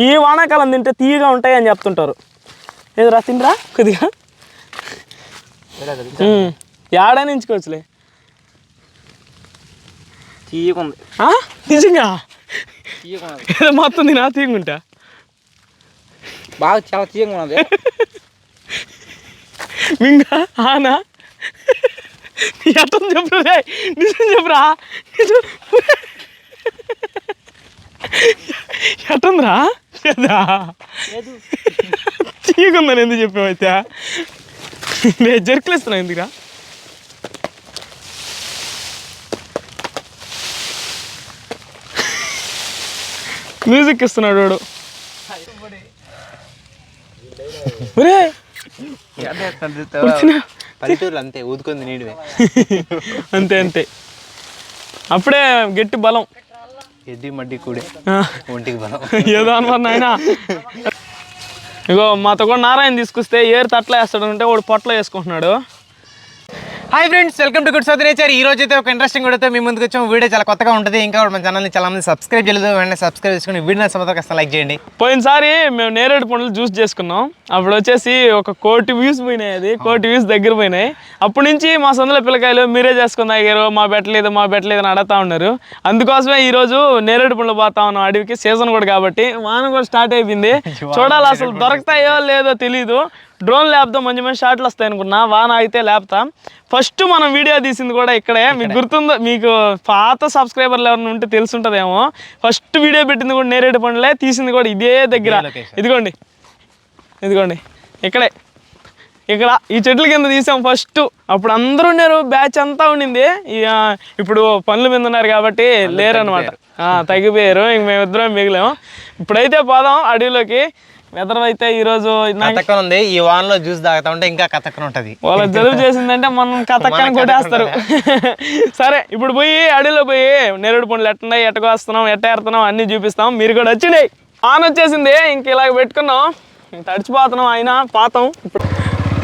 ఈ వానాకాలం తింటే తీయగా ఉంటాయి అని చెప్తుంటారు ఏదిరా తినరా? కొద్దిగా? ఉమ్, ఏడైనా ఎంచుకోవచ్చులే తీయకుంది? నిజంగా? ఏదో మొత్తం తినా తీయకుంటా బాగా చాలా తీయగా ఉన్నది. మింగా? ఆనా? ఎట్టని చెప్పురా నిజం చెప్పురా? నిజం ఎట్టుందిరా? కదా తీయకుందని ఎందుకు చెప్పావైతే నేను జర్కులేస్తున్నా ఎందుకురా? మ్యూజిక్ ఇస్తున్నాడు వాడు. అంతే ఊదుకుంది నీడివే. అంతే అంతే. అప్పుడే గట్టి బలం. ఎద్ది మడ్డి కూడే ఆ, ఒంటికి బలం ఏదో అనమాట నాయన? ఇగో మాతో కూడా నారాయణ తీసుకొస్తే ఏరు తట్ల వేస్తాడు అంటే వాడు పొట్టలో వేసుకుంటున్నాడు. Hi friends welcome to good south nature ఈ రోజు అయితే ఒక ఇంట్రెస్టింగ్ వీడియోతో మీ ముందుకు వచ్చాం వీడియో చాలా కొత్తగా ఉంటుంది. ఇంకా కూడా మన ఛానల్ని చాలా మంది సబ్స్క్రైబ్ చేయలేదు. వెంటనే సబ్స్క్రైబ్ చేసుకుని వీడియో సమతో కాస్త లైక్ చేయండి. పోయినసారి మేము నేరేడు పండ్లు జ్యూస్ చేసుకున్నాం. అప్పుడు వచ్చేసి ఒక కోటి వ్యూస్ పోయినాయి అది. కోటి వ్యూస్ దగ్గర పోయినాయి. అప్పటి నుంచి మా సొంతల పిల్లకాయలు మీరే చేసుకుని తాగారు. మా పెట్టలేదు మా పెట్టలేదు అని అడుగుతా ఉన్నారు. అందుకోసమే ఈ రోజు నేరేడు పండ్లు పోతా ఉన్నాం. అడవికి సీజన్ కూడా కాబట్టి వాన కూడా స్టార్ట్ అయిపోయింది. చూడాలి అసలు దొరుకుతాయో లేదో తెలీదు. డ్రోన్ లేపుతాం మంచి మంచి షాట్లు వస్తాయి అనుకున్నా వాన అయితే లేపుతాం. ఫస్ట్ మనం వీడియో తీసింది కూడా ఇక్కడే. మీకు గుర్తుందో మీకు పాత సబ్స్క్రైబర్లు ఎవరైనా ఉంటే తెలుసుంటదేమో. ఫస్ట్ వీడియో పెట్టింది కూడా నేరేడు పండ్లే తీసింది కూడా ఇదే దగ్గర. ఇదిగోండి. ఇదిగోండి. ఇక్కడే. ఇక్కడ ఈ చెట్ల కింద తీసాం ఫస్ట్. అప్పుడు అందరూ ఉన్నారు బ్యాచ్ అంతా ఉండింది. ఇప్పుడు పనుల మీద ఉన్నారు కాబట్టి లేరనమాట తగ్గిపోయారు. ఇంక మేమిద్దరం మిగిలాం. ఇప్పుడైతే పోదాం అడవిలోకి. వెదర్ అయితే నాకు కథక్కన ఉంది ఈ వాన్లో జ్యూస్ తాగుతా ఉంటే ఇంకా కథక్కన ఉంటుంది వాళ్ళ జలుబు చేసిందంటే మనం కథక్కని కొట్టేస్తారు. సరే ఇప్పుడు పోయి అడవిలో పోయి నేరుడు పండ్లు ఎట్టున్నాయి ఎట్టకు వస్తున్నాం ఎట్ట ఏరుతున్నాం అన్నీ చూపిస్తాం. మీరు కూడా వచ్చినాయి ఆన్ వచ్చేసింది. ఇంక ఇలాగ పెట్టుకున్నాం. తడిచిపోతున్నాం అయినా పాతం.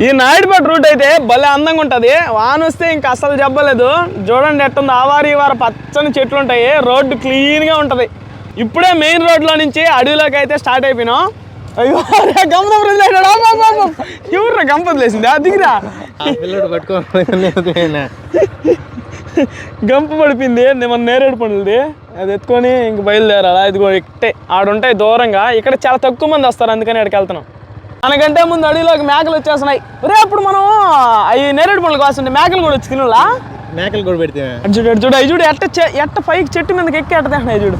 ఈ నాయుడుపేట రూట్ అయితే భలే అందంగా ఉంటుంది. వాన వస్తే ఇంకా అసలు చెప్పలేదు చూడండి ఎట్టుంది ఆవారి వార పచ్చని చెట్లు ఉంటాయి రోడ్డు క్లీన్గా ఉంటుంది. ఇప్పుడే మెయిన్ రోడ్లో నుంచి అడవిలోకి అయితే స్టార్ట్ అయిపోయినాం. అయ్యో గంప ఎవరు గంప వదిలేసింది? దిగిరా. పిల్లడు పట్టుకోవాలి గంప పడిపోయింది మన నేరేడు పండుది అది ఎత్తుకొని ఇంక బయలుదేరాలా? ఇది కూడా ఇట్టే. ఆడుంటాయి దూరంగా. ఇక్కడ చాలా తక్కువ మంది వస్తారు అందుకని అక్కడికి వెళ్తున్నాం. మనకంటే ముందు అడవిలోకి మేకలు వచ్చేస్తున్నాయి. రే అప్పుడు మనం అవి నేరేడు పండ్లు కాస్తుంటే మేకలు కూడా వచ్చి తినలా? మేకలు కూడా పెడితే చూడు చూడు అవి చూడు ఎట్ట చె- ఎట్ట పైకి చెట్టు మీదకి ఎక్కి ఎట్ట తింటున్నాయి చూడు.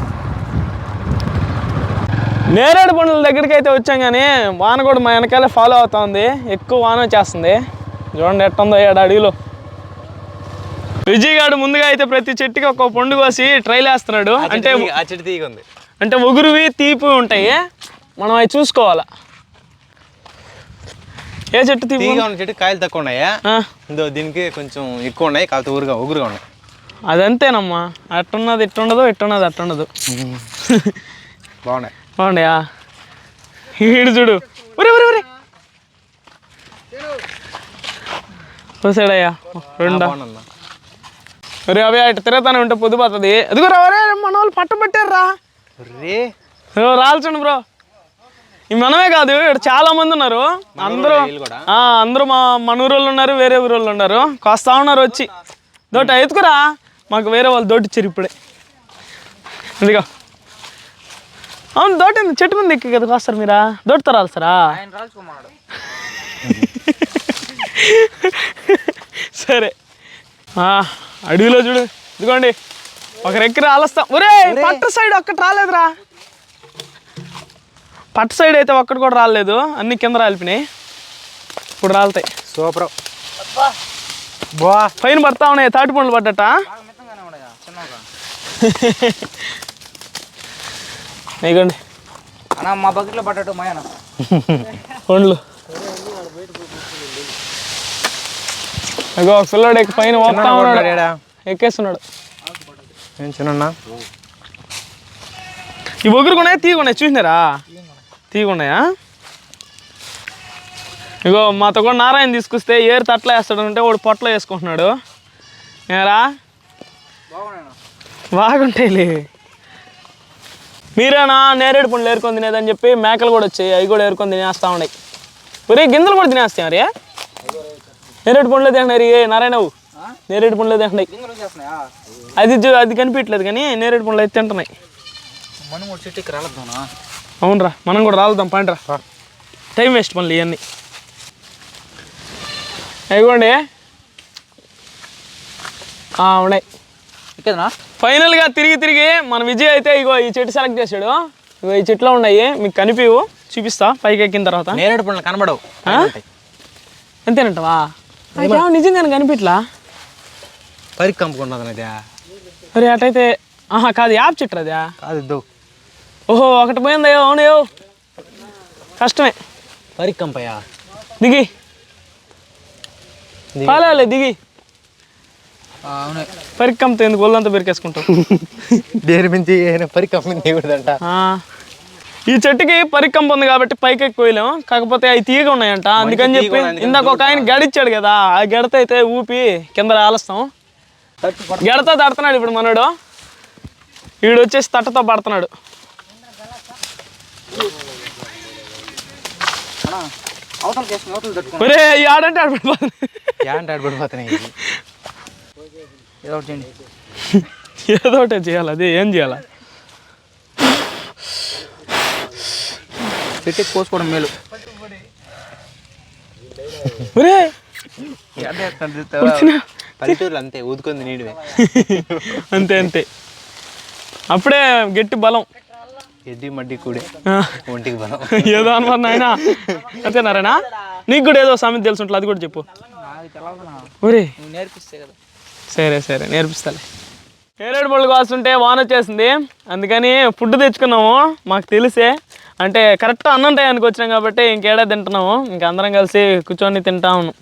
నేరేడు పండ్ల దగ్గరికి అయితే వచ్చాం కానీ వాన కూడా మా వెనకాలే ఫాలో అవుతా ఉంది. ఎక్కువ వాన వచ్చేస్తుంది. చూడండి ఎట్ట ఉందో ఏడు అడవిలో విజయ్ గారు ముందుగా అయితే ప్రతి చెట్టుకి ఒక పండు కోసి ట్రైల్ వేస్తున్నాడు అంటే ఆ చెట్టు తీగ ఉంది. అంటే ఒగురువి తీపి ఉంటాయి. మనం అవి చూసుకోవాలా? ఏ చెట్టు తీపి తీగ ఉన్న చెట్టు కాయలు తక్కువ ఉన్నాయా? ఆ, ఇందో దీనికి కొంచెం ఎక్కువ ఉన్నాయి కాకపోతే ఊరుగా ఉగురుగా ఉన్నాయి. అదంతేనమ్మా. అట్టున్నది ఇట్టుండదు ఇట్టున్నది అట్టుండదు. బాగున్నాయి. బాగుండయా ఈడు చూడు. ఒరే ఒరే ఒరే. చూసాడయ్యా? రెండా? ఒరే అవి అటు తిరుగుతానే ఉంటే పొద్దుపోతుంది అదిగో రా ఒరే మన వాళ్ళు పట్టబట్టారా రే రాల్చండి బ్రో. ఈ మనమే కాదు ఇక్కడ చాలా మంది ఉన్నారు. అందరూ అందరూ మా మన ఊరోళ్ళు ఉన్నారు వేరే ఊరోళ్ళు ఉన్నారు. కాస్తా ఉన్నారు వచ్చి. దోట ఎత్తుకురా. మాకు వేరే వాళ్ళు దోటి ఇచ్చారు ఇప్పుడే ఇదిగో. అవును దోట ఏంది? చెట్టు మీద ఎక్కి కదా వస్తారు మీరా? దోటితో రాల్సారా సరే. ఆ, అడవిలో చూడు. ఇదిగోండి. ఒకరు ఎక్కి రాలస్తాం. ఒరే పట్ట సైడ్ ఒక్కటి రాలేదురా. పట్ట సైడ్ అయితే ఒక్కటి కూడా రాలేదు. అన్ని కింద రాలిపినాయి ఇప్పుడు రాలుతాయి. సూపర్. బా. పైన పడతా ఉన్నాయి. తాటి పండ్లు పడ్డట. ఇగోండి అన్న మా బకెట్లో పట్టట్టు మాయన? పండ్లు ఇగో పిల్లోడు ఎక్కి పైన పోతా ఉన్నాడు. ఎక్కేస్తున్నాడు. ఏం చిన్న ఈ ఒగురుకున్నాయి తీగున్నాయి చూసినారా? తీగున్నాయా ఇగో మాతో కూడా నారాయణ తీసుకొస్తే ఏరు తట్ల వేస్తాడు అంటే వాడు పొట్టలో వేసుకుంటున్నాడు. ఏరా? బాగుంటాయిలే. మీరేనా? నేరేడు పండ్లు ఏరుకొని తినేదని చెప్పి మేకలు కూడా వచ్చాయి అవి కూడా ఏరుకొని తినేస్తా ఉన్నాయి. ఒరే గింజలు కూడా తినేస్తాయి మరి నేరేడు పండ్లు తింటున్నారు ఏ నారాయణవు నేరేడు పండ్లు తింటున్నాయి. అది అది కనిపించలేదు కానీ నేరేడు పండ్లు అయితే తింటున్నాయి. అవునరా మనం కూడా రాలుదాం పండ్రా టైం వేస్ట్ పనులు ఇవన్నీ. అయిపోండి ఉన్నాయి. ఇక్కడనా ఫైనల్గా తిరిగి తిరిగి మన విజయ్ అయితే ఇగో ఈ చెట్టు సెలెక్ట్ చేశాడు. ఇగో ఈ చెట్లు ఉన్నాయి మీకు కనిపివు. చూపిస్తా పైకి ఎక్కిన తర్వాత. నేరేడు పండ్లు కనబడవు. అంతేనంటవా? నాకేమో నిజంగానే కనిపించలా పరికి కంపుకున్నది అదే. మరి అటైతే ఆహా కాదు యాప్ చెట్టు అదా. కాదు ఓహో ఒకటి పోయిందయ్యో అవునయ్యో కష్టమే. పరికి కంపయ్యా. దిగి. పాలే దిగి. అవును. పరిక్కమ్తో ఎందుకు ఒళ్ళంతా పెరికేసుకుంటావు దేని మించి పరికి కంపెనీ దిగుడుదంట ఆ, ఈ చెట్టుకి పరికంప ఉంది కాబట్టి పైకి ఎక్కువలేం కాకపోతే అవి తీగ ఉన్నాయంట. అందుకని చెప్పి ఇందాక ఒక ఆయన గడిచ్చాడు కదా. ఆ గడత అయితే ఊపి కింద రాలుస్తాం. గడత తడుతున్నాడు ఇప్పుడు మనోడు. వీడు వచ్చేసి తట్టతో పడుతున్నాడు. ఒరే ఈ ఆడంటే ఆడిపడిపోతున్నాయి. ఏదో ఒకటి చేయండి. ఏదో ఒకటి చేయాలి అదే ఏం చేయాలా? చెట్టుకి కోసుకోవడం మేలు. పల్లెటూరులో అంతే ఊదుకుంది నీడివే అంతే అంతే. అప్పుడే గట్టి బలం. ఎడ్డి మడ్డి కూడే ఒంటికి బలం. ఏదో అనమాట నాయన. అంతేనారాయణ నీకు కూడా ఏదో సామెత తెలుసు ఉంటుంది అది కూడా చెప్పు. ఒరే! నేర్పిస్తే కదా. సరే సరే నేర్పిస్తాలే. నేరేడు పళ్ళు కాస్తుంటే వాన వచ్చేసింది. అందుకని ఫుడ్ తెచ్చుకున్నాము. మాకు తెలిసే. అంటే కరెక్ట్ అన్నం టయానికి వచ్చినాం కాబట్టి ఇంకేడా తింటున్నాము. ఇంక అందరం కలిసి కూర్చొని తింటా ఉన్నాం.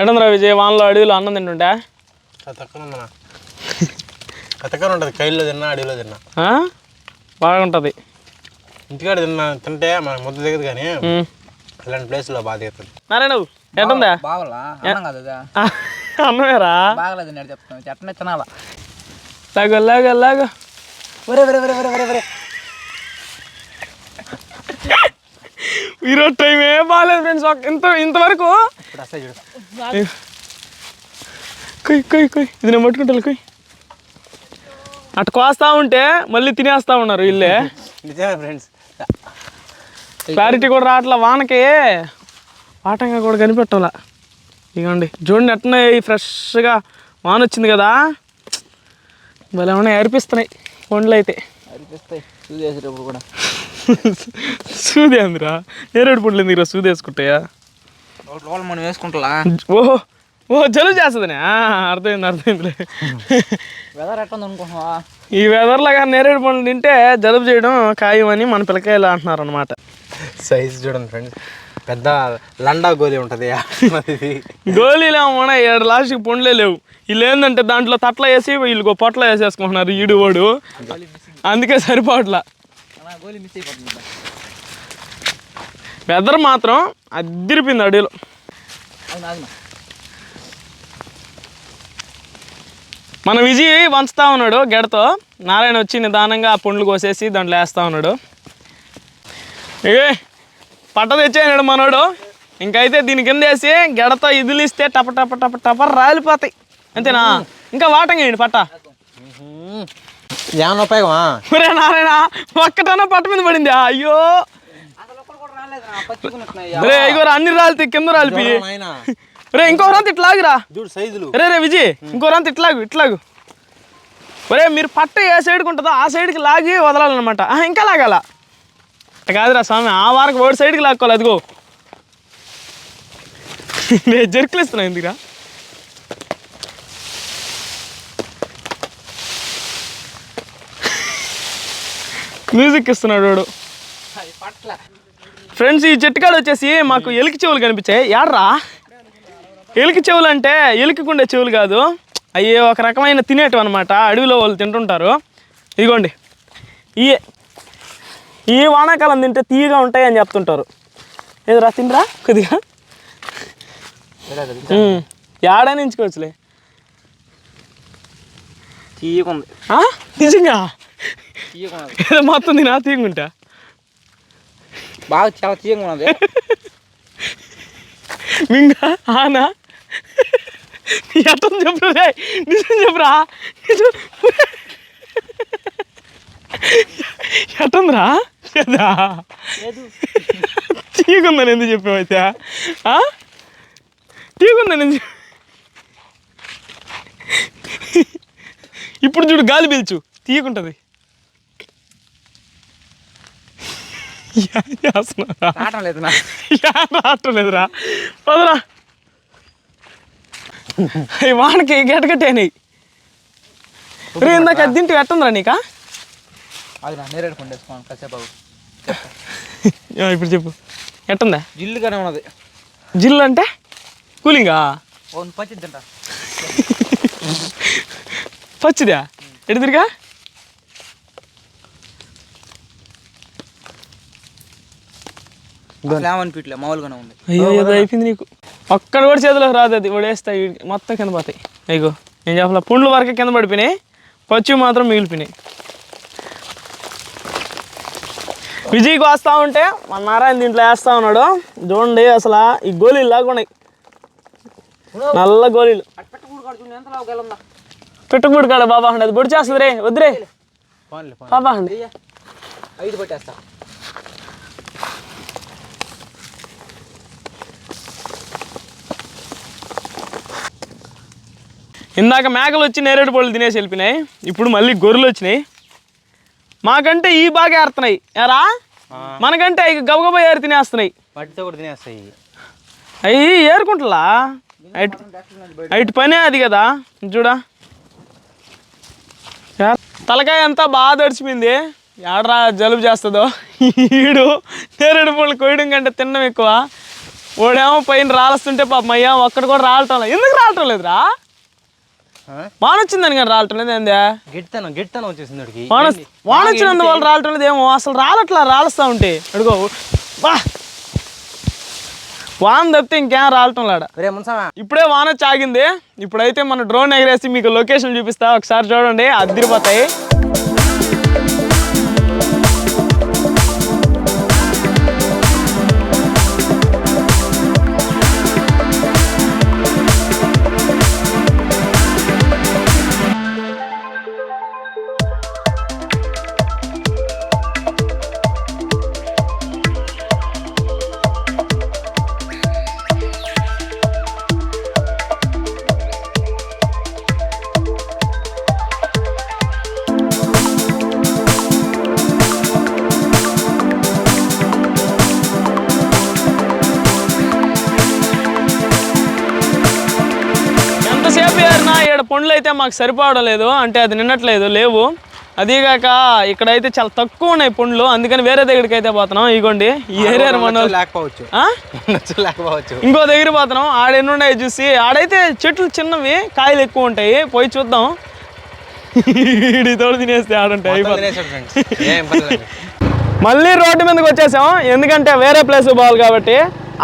ఎడంద్రా విజయ్ వానలో అడవిలో అన్నం తింటుంటా కథకరం ఉంటుంది కైల్లో తిన్నా అడవిలో తిన్నా? బాగుంటుంది. ఇంటికాడ తిన్నా తింటే మన ముద్ద దిగదు కానీ అలాంటి ప్లేస్లో బాగా దిగుతుంది నారాయణ ఎటుందా బాగలా అన్నం కదా అన్నమేరా? బాగలేదు నేను చెప్తాను చెట్టనే తినాలా? లాగో లాగో లాగో. ఒరే ఒరే ఒరే ఒరే ఒరే ఒరే. ఈరోజు టైం ఏ బాగాలేదు ఫ్రెండ్స్ ఇంత ఇంతవరకు కొయ్ కొయ్ కొయ్. ఇది నేను పట్టుకుంటా కొయ్. అటు కోస్తా ఉంటే మళ్ళీ తినేస్తా ఉన్నారు వీళ్ళే. నిజమే ఫ్రెండ్స్ క్లారిటీ కూడా రావట్లా వానకి. వాటంగా కూడా కనిపెట్టాల ఇదిగోండి. చూడండి ఎట్లా ఫ్రెష్గా వాన వచ్చింది కదా. భలే ఉన్నాయి అరిపిస్తున్నాయి పండ్లు అయితే. అరిపిస్తాయి. కూడా. సూది అందిరా నేరేడు పండ్లు ఎందుకు సూది వేసుకుంటాయా? మనం వేసుకుంటా ఓహో ఓహో జలుబు చేస్తుందనే. ఆ, అర్థమైంది అర్థమైందిలే. వెదర్ ఎట్లా అనుకుంటున్నావా? ఈ వెదర్లో కానీ నేరేడు పండ్లు తింటే జలుబు చేయడం ఖాయమని మన పిల్లకాయలు అంటున్నారు అనమాట సైజ్ చూడండి ఫ్రెండ్స్ పెద్ద లండా గోలీ ఉంటుంది అది గోళీలు ఏమన్నా ఏడు లాస్ట్కి పొండ్లే లేవు. వీళ్ళు ఏంటంటే దాంట్లో తట్ల వేసి వీళ్ళు పొట్ల వేసేసుకుంటున్నారు ఈడు వాడు. అందుకే సరిపోవట్లా. అన్నా వెదర్ మాత్రం అదిరిపోయింది అడవిలో. మన విజయ్ వంచుతా ఉన్నాడు గెడతో. నారాయణ వచ్చి నిదానంగా ఆ పండ్లు కోసేసి దాంట్లో వేస్తా ఉన్నాడు. ఏ పట్ట తెచ్చేయనాడు మనోడు. ఇంకైతే దీని కింద వేసి గెడతో ఇదిలిస్తే టప టప టప టప రాలిపోతాయి. అంతేనా? ఇంకా వాటంగా వేయండి పట్ట. ఏమన్నా ఉపయోగమా? ఒరే నారాయణ ఒక్కటన్నా పట్ట మీద పడింది. అయ్యో. రే ఇగో రా, అన్ని రాలితే కింద రాలిపి. రే ఇంకో రాంత ఇట్లాగురా చూడు సైజులు. రే రే విజయ్ ఇంకో రాంత ఇట్లాగు ఇట్లాగు ఒరే మీరు పట్ట ఏ సైడ్కి ఉంటుందో ఆ సైడ్కి లాగి వదలాలన్నమాట. ఇంకా లాగాల. అట్ట కాదురా స్వామి ఆ వారకు ఓడి సైడ్కి లాక్కోవాలి అదిగో. నేను జర్కులు ఇస్తున్నా ఎందుకురా? మ్యూజిక్ ఇస్తున్నాడు వాడు. ఫ్రెండ్స్ ఈ చెట్టుకాడు వచ్చేసి మాకు ఎలికి చెవులు కనిపించాయి. యాడ్రా? ఎలికి చెవులు అంటే ఎలికికుండే చెవులు కాదు. అవి ఒక రకమైన తినేటివి అనమాట అడవిలో వాళ్ళు తింటుంటారు. ఇదిగోండి. ఈ ఈ వానాకాలం తింటే తీయగా ఉంటాయి అని చెప్తుంటారు ఏదిరా తినరా? కొద్దిగా? ఉమ్, యాడని ఎంచుకోవచ్చులే తీయకుంది? నిజంగా? ఏదో మొత్తం తినా తీయకుంటా బాగా చాలా తీయగా ఉన్నది. మింగా? ఆనా? ఎట్టని చెప్పురా. నిజం చెప్పురా. ఎట్టుందిరా? తీయకుందని ఎందుకు చెప్పావైతే ఆ? తీయకుందని ఎందుకు ఇప్పుడు చూడు గాలి పీల్చు. తీయకుంటది. రావటం లేదు నా. యా రావట్లేదురా పదరా. వానకి గెటగట్టేనాయి రే ఇందాక తింటే ఎట్టుందిరా నీకా? అది నా నేరేడు పండు వేసుకోను కాసేపు ఇప్పుడు చెప్పు. ఎట్టుందా? జిల్లుగానే ఉన్నది. జిల్లు అంటే? కూలింగా? ఓ పచ్చి తింటా. పచ్చిదా? లేవని పీట్లే మామూలుగానే ఉంది. అయ్యో ఏదో అయిపోయింది నీకు. ఒక్కడ కూడా చేతిలోకి రాదు అది. వడేస్తాయి మొత్తం కింద పోతాయి. అయ్యో నేను చెప్పలే పుండ్లు వరకే కింద పడిపోయినాయి. పచ్చి మాత్రం మిగిలిపోయినాయి. విజయ్కి వస్తూ ఉంటే మన నారాయణ దీంట్లో వేస్తా ఉన్నాడు. చూడండి అసలు ఈ గోళీలు లాగా ఉన్నాయి. నల్ల గోళీలు. పెట్టుకుడు కాడు బాబా అండి అది పొడి చేస్తుంది రే వద్దురే. బాబా అండి ఐదు పట్టేస్తా. ఇందాక మేకలు వచ్చి నేరేడు పళ్ళు తినేసి వెళ్ళిపోయినాయి. ఇప్పుడు మళ్ళీ గొర్రెలు వచ్చినాయి. మాకంటే ఈ బాగా ఏరుతున్నాయి. ఎరా మనకంటే అవి గబగబా ఏరు తినేస్తున్నాయి. కూడా తినేస్తాయి. అవి ఏరుకుంటలా? అటు పనే అది కదా. చూడా. తలకాయ అంతా బాగా తడిచిపోయింది ఏడరా జలుబు చేస్తుందో. ఈడు నేరేడు పళ్ళు కొయ్యడం కంటే తినడం ఎక్కువ. ఓడేమో పైన రాలుస్తుంటే పాపం అయ్యా ఒక్కడు కూడా రాలటం లేదు. ఎందుకు రాలటం లేదురా? వాన వచ్చిందని కానీ రాలటం లేదు ఏందే? గిట్టనం గిట్టనం వచ్చేసింది వాడికి. వాన వాన వచ్చినందు వాళ్ళు రాలటం లేదు ఏమో అసలు రాలట్లా రాలుస్తా ఉంటే. అడుగో. బా. వాన తప్పితే ఇంకేం రాలటం లాడ? ఇప్పుడే వాన వచ్చి ఆగింది ఇప్పుడైతే మన డ్రోన్ ఎగరేసి మీకు లొకేషన్ చూపిస్తా. ఒకసారి చూడండి అదిరిపోతాయి. ఈడ పండ్లు అయితే మాకు సరిపోవడం లేదు అంటే అది నిన్నట్లేదు లేవు. అదీగాక ఇక్కడైతే చాలా తక్కువ ఉన్నాయి పండ్లు అందుకని వేరే దగ్గరికి అయితే పోతున్నాం. ఇగోండి ఈ ఏరియా మన లేకపోవచ్చు. లేకపోవచ్చు. ఇంకో దగ్గర పోతున్నాం. ఆడ ఎన్ని ఉన్నాయి చూసి ఆడైతే చెట్లు చిన్నవి కాయలు ఎక్కువ ఉంటాయి. పోయి చూద్దాం. ఈడి తోడు తినేస్తే ఆడుంటాయి మళ్ళీ రోడ్డు మీదకి వచ్చేసాం. ఎందుకంటే వేరే ప్లేస్ పోవాలి కాబట్టి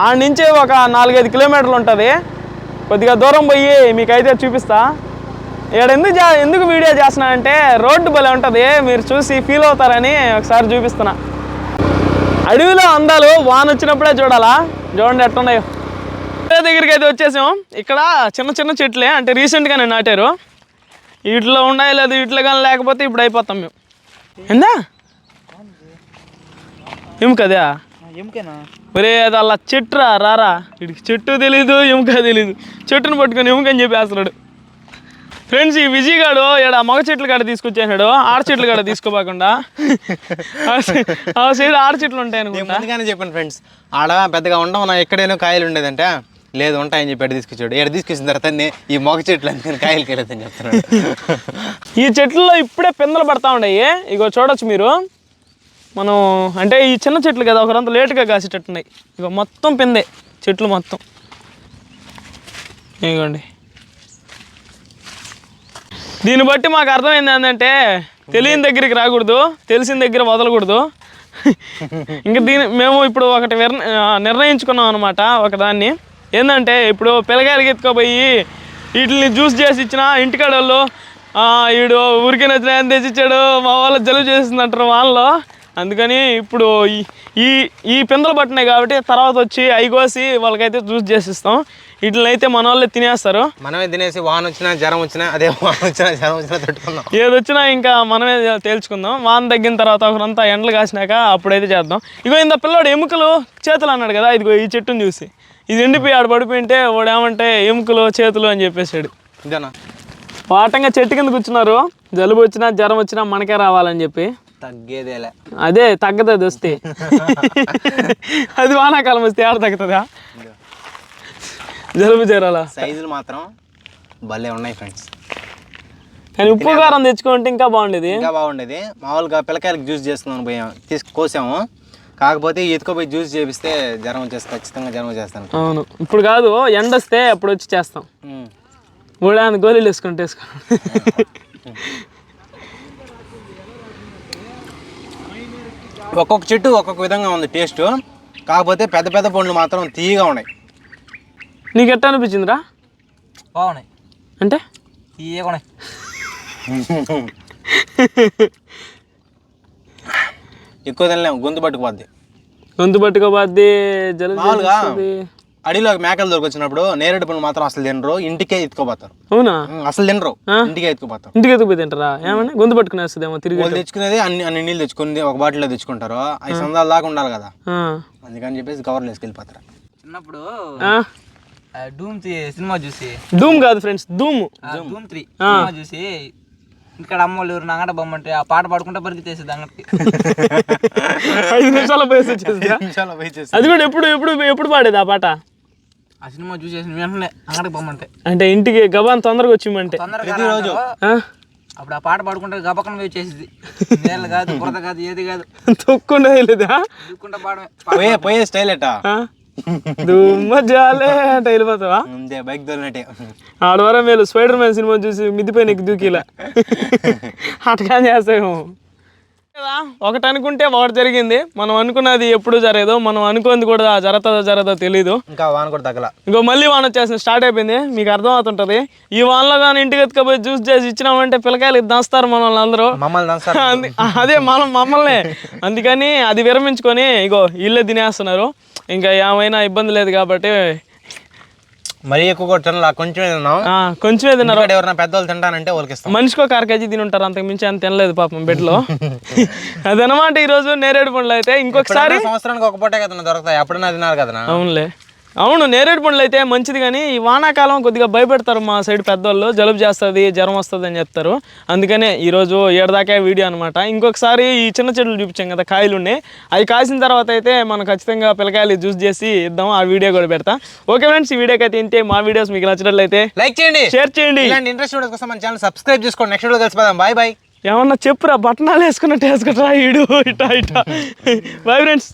ఆడ నుంచి ఒక నాలుగైదు కిలోమీటర్లు ఉంటుంది. కొద్దిగా దూరం పోయి మీకైతే చూపిస్తా. ఇక్కడ ఎందుకు ఎందుకు వీడియో చేస్తున్నా అంటే రోడ్డు భలే ఉంటుంది మీరు చూసి ఫీల్ అవుతారని ఒకసారి చూపిస్తున్నా. అడవిలో అందాలు వాన వచ్చినప్పుడే చూడాలా? చూడండి ఎట్టున్నాయో వేరే దగ్గరికి అయితే వచ్చేసాం. ఇక్కడ చిన్న చిన్న చెట్లే అంటే రీసెంట్గానే నాటారు. వీటిలో ఉన్నాయి లేదు వీటిలో కానీ లేకపోతే ఇప్పుడు అయిపోతాం మేము. ఎందా ఏం కదా ఎముకేనా ఒరే అది అలా చెట్టురా రారా. వీడికి చెట్టు తెలీదు ఎముక తెలీదు. చెట్టును పట్టుకొని ఎముకని చెప్పేస్తున్నాడు. ఫ్రెండ్స్ ఈ విజయ్ గాడు ఇక్కడ మగ చెట్లు కాడ తీసుకొచ్చేసాడు. ఆడ చెట్లు కాడ తీసుకోపోకుండా ఆ సైడ్ ఆడ చెట్లు ఉంటాయి నేను అనుకుంటా. ముందుగానే చెప్పాను ఫ్రెండ్స్ ఆడ పెద్దగా ఉండవు నా ఎక్కడైనా కాయలు ఉండేదంటే. లేదు ఉంటాయని చెప్పి తీసుకొచ్చాడు. ఎడ తీసుకొచ్చిన తర్వాత ఈ మొగ చెట్లు అందుకని కాయలు కాయలేదని చెప్తున్నాడు. ఈ చెట్లలో ఇప్పుడే పిందెలు పడతా ఉన్నాయి ఇగో చూడొచ్చు మీరు. మనం అంటే ఈ చిన్న చెట్లు కదా ఒకరంత లేటుగా కాసేటట్టు ఉన్నాయి ఇగో మొత్తం పిందే చెట్లు మొత్తం. ఇగోండి. దీన్ని బట్టి మాకు అర్థమైంది ఏంటంటే తెలియని దగ్గరికి రాకూడదు తెలిసిన దగ్గర వదలకూడదు. ఇంకా దీని మేము ఇప్పుడు ఒకటి నిర్ణయించుకున్నాం అనమాట ఒకదాన్ని. ఏంటంటే ఇప్పుడు పిల్లకాయలకి ఎత్తుకోపోయి వీటిని జ్యూస్ చేసి ఇచ్చిన ఇంటికాడ వాళ్ళు "ఆ, ఈడు ఊరికే నచ్చిన ఆయన తెచ్చిచ్చాడు మా వాళ్ళ జలుబు చేసిందంటారు అంటారు వాళ్ళలో. అందుకని ఇప్పుడు ఈ- ఈ ఈ పిందలు పట్టినాయి కాబట్టి తర్వాత వచ్చి అవి కోసి వాళ్ళకైతే జ్యూస్ చేసిస్తాం వీటిని అయితే మన వాళ్ళే తినేస్తారు. మనమే తినేసి వాన వచ్చినా జ్వరం వచ్చినా అదే వాన వచ్చినా జ్వరం వచ్చినా తట్టుకుందాం. ఏది వచ్చినా ఇంకా మనమే తేల్చుకుందాం. వాన తగ్గిన తర్వాత ఒకరంతా ఎండలు కాసినాక అప్పుడైతే చేద్దాం. ఇగో ఇంత పిల్లోడు ఎముకలు చేతులు అన్నాడు కదా ఇదిగో ఈ చెట్టుని చూసి. ఇది ఎండిపోయి ఆడ పడిపోయింటే వాడు ఏమంటే ఎముకలు చేతులు అని చెప్పేశాడు. ఇదేనా? వాటంగా చెట్టు కింద కూర్చున్నారు. జలుబు వచ్చినా జ్వరం వచ్చినా మనకే రావాలని చెప్పి. తగ్గేదేలే. అదే తగ్గదు అది వస్తే. అది వానాకాలం వస్తే ఆడ తగ్గుతుందా? జలుబు జ్వరాల సైజులు మాత్రం భలే ఉన్నాయి ఫ్రెండ్స్ కానీ ఉప్పు కారం తెచ్చుకుంటే ఇంకా బాగుండేది. ఇంకా బాగుండేది. మామూలుగా పిల్లకాయలకు జ్యూస్ చేస్తున్నాను పోయాం తీసి కోసాము. కాకపోతే ఎత్తుకోపోయి జ్యూస్ చేపిస్తే జ్వరం వచ్చేసి ఖచ్చితంగా జ్వరం వచ్చేస్తాను. అవును. ఇప్పుడు కాదు ఎండ వస్తే అప్పుడు వచ్చి చేస్తాం. ఊళ్ళని గోళీలు వేసుకుంటే వేసుకోండి ఒక్కొక్క చెట్టు ఒక్కొక్క విధంగా ఉంది టేస్ట్. కాకపోతే పెద్ద పెద్ద పండ్లు మాత్రం తీయగా ఉన్నాయి. నీకు ఎట్ట అనిపించిందిరా? బాగున్నాయి. అంటే? ఉన్నాయి ఎక్కువ తినలేము గొంతు పట్టుకుపోద్ది. గొంతు పట్టుకోబద్ది జలుబు మామూలుగా చేసేస్తుంది. అడవిలో మేకలు దొరికొచ్చినప్పుడు నేరేడు పండ్లు మాత్రం అసలు తినరు ఇంటికే ఎత్తుకోపోతారు. అవునా? అసలు తినరు ఇంటికే ఎత్తుకుపోతారు. ఇంటికి ఎత్తుకుపోయి తింటారా? ఏమన్నా గొంతు పట్టుకునేస్తుందేమో తిరిగి వాళ్ళు తెచ్చుకునేది అన్ని అన్ని నీళ్ళు తెచ్చుకుని ఒక బాటిల్లో తెచ్చుకుంటారు అవి సందాల దాకా ఉండాలి కదా. ఆ. అందుకని చెప్పేసి కవర్లు వేసుకెళ్ళిపోతారు. చిన్నప్పుడు ఆ? డూమ్ త్రీ సినిమా చూసి. ధూమ్ కాదు ఫ్రెండ్స్ ధూమ్ ఆ, డూమ్ త్రీ సినిమా చూసి ఇక్కడ అమ్మ వాళ్ళు ఎవరు నంగట బొమ్మంటే ఆ పాట పాడుకుంటే పరిగెత్తేసేది అంగడికి. ఐదు నిమిషాలు పోయేసి వచ్చేసిందా? నిమిషాలు పోయి చేసి అది కూడా ఎప్పుడు ఎప్పుడు ఎప్పుడు పాడేది ఆ పాట? ఆ సినిమా చూసేసిన వెంటనే అంగడికి బొమ్మంటే అంటే. ఇంటికి గబాన్ తొందరగా వచ్చిమంటే. ఆ? అప్పుడు ఆ పాట పాడుకుంటే గబకన పోయి చేసేది నీళ్ళు కాదు బురద కాదు ఏది కాదు. తొక్కుండా వెళ్ళేదా దుక్కుంటా పాడమే. పోయే పోయే స్టైల్ ఎట్టా? ఆ? దుమ్మ జాలే అంటే వెళ్ళిపోతావా? అంతే బైక్ దొరినట్టే ఆడవారం స్పైడర్ మ్యాన్ సినిమా చూసి మిద్దిపై నీకు దూకిలా. అట్లా చేస్తాము కదా ఒకటి అనుకుంటే ఒకటి జరిగింది. మనం అనుకున్నది ఎప్పుడు జరగదు మనం అనుకుంది కూడా జరుగుతుందో జరగదో తెలియదు ఇంకా వాన కూడా తగ్గల. ఇంకో మళ్ళీ వాన వచ్చేసింది స్టార్ట్ అయిపోయింది. మీకు అర్థం అవుతుంటుంది ఈ వానలో కానీ ఇంటికి ఎత్తుకపోయి జ్యూస్ చేసి ఇచ్చినామంటే పిల్లకాయలు దంస్తారు మన వాళ్ళందరూ మమ్మల్ని అదే మనం మమ్మల్ని. అందుకని అది విరమించుకొని ఇగో ఇల్లే తినేస్తున్నారు. ఇంకా ఏమైనా ఇబ్బంది లేదు కాబట్టి మరీ ఎక్కువ తినలా కొంచెమే తిన్నాం. కొంచెమే తిన్నారు ఎవరైనా పెద్దవాళ్ళు తింటానంటే వాళ్ళకి ఇస్తాం మనిషికి ఒక అర కేజీ తిని ఉంటారు అంతకు మించి అంత తినలేదు పాపం బెడ్లో అదనమాట ఈరోజు నేరేడు పండ్లు అయితే. ఇంకొకసారి సంవత్సరానికి ఒక పూటే కదా దొరుకుతాయి ఎప్పుడైనా తినాలి కదా అవునులే. అవును నేరేడు పండ్లు అయితే మంచిది కానీ ఈ వానాకాలం కొద్దిగా భయపెడతారు మా సైడ్ పెద్దోళ్ళు. జలుబు చేస్తుంది జ్వరం వస్తుంది అని చెప్తారు. అందుకనే ఈరోజు ఏడదాకా వీడియో అనమాట ఇంకొకసారి ఈ చిన్న చెట్లు చూపించాం కదా కాయలు ఉన్నాయి అవి కాసిన తర్వాత అయితే మనం ఖచ్చితంగా పిల్లకాయలు జ్యూస్ చేసి ఇద్దాం. ఆ వీడియో కూడా పెడతా. ఓకే ఫ్రెండ్స్ ఈ వీడియోకి అయితే ఇంతే. మా వీడియోస్ మీకు నచ్చినట్లయితే లైక్ చేయండి. షేర్ చేయండి. ఇలాంటి ఇంట్రెస్ట్ వీడియోస్ కోసం మన ఛానల్ సబ్స్క్రైబ్ చేసుకోండి. నెక్స్ట్ వీడియో కలిసిపోదాం. బాయ్ బాయ్ ఏమన్నా చెప్పురా బట్టనాలు వేసుకున్నట్టు వేసుకుంటారా ఈడు? ఇటా ఇటా. Bye friends